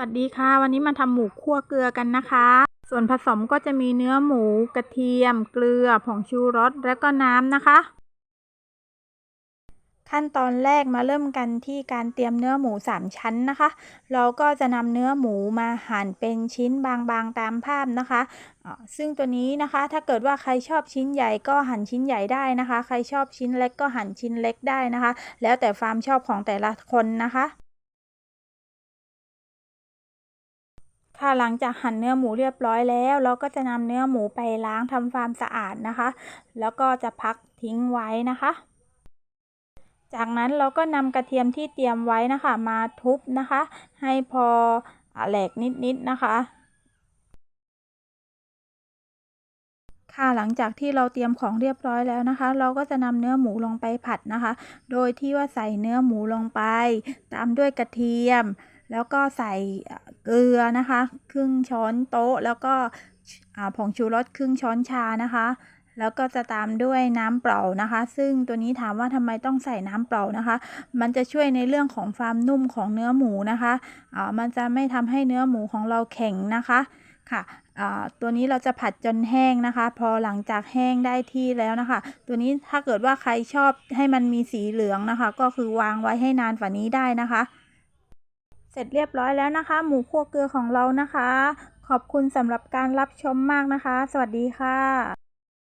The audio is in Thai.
วัสดีค่ะ วันนี้มาทำหมูคั่วเกลือกันนะคะ ส่วนผสมก็จะมีเนื้อหมูกระเทียม เกลือผงชูรสและก็น้ำนะคะ ขั้นตอนแรกมาเริ่มกันที่การเตรียมเนื้อหมู 3 ชั้นนะคะ เราก็จะนำเนื้อหมูมาหั่นเป็นชิ้นบางๆตามภาพนะคะ ซึ่งตัวนี้นะคะถ้าเกิดว่าใครชอบชิ้นใหญ่ก็หั่นชิ้นใหญ่ได้นะคะ ใครชอบชิ้นเล็กก็หั่นชิ้นเล็กได้นะคะ แล้วแต่ความชอบของแต่ละคนนะคะ ค่ะหลังจากหั่นเนื้อหมูเรียบร้อยแล้ว เราก็จะนำเนื้อหมูไปล้างทำความสะอาดนะคะ แล้วก็จะพักทิ้งไว้นะคะ จากนั้นเราก็นำกระเทียมที่เตรียมไว้นะคะ มาทุบนะคะ ให้พอแหลกนิดๆนะคะ ค่ะหลังจากที่เราเตรียมของเรียบร้อยแล้วนะคะ เราก็จะนำเนื้อหมูลงไปผัดนะคะ โดยที่ว่าใส่เนื้อหมูลงไป ตามด้วยกระเทียม แล้วก็ใส่เกลือนะคะ ครึ่งช้อนโต๊ะ แล้วก็ผงชูรสครึ่งช้อนชานะคะ แล้วก็จะตามด้วยน้ำเปล่านะคะ ซึ่งตัวนี้ถามว่าทำไมต้องใส่น้ำเปล่านะคะ มันจะช่วยในเรื่องของความนุ่มของเนื้อหมูนะคะะมันจะไม่ทำให้เนื้อหมูของเราแข็งนะคะค่ะตัวนี้เราจะผัดจนแห้งนะคะ พอหลังจากแห้งได้ที่แล้วนะคะ ตัวนี้ถ้าเกิดว่าใครชอบให้มันมีสีเหลืองนะคะ ก็คือวางไว้ให้นานกว่านี้ได้นะคะ เสร็จเรียบร้อยแล้วนะคะ หมูคั่วเกลือของเรานะคะ ขอบคุณสำหรับการรับชมมากนะคะ สวัสดีค่ะ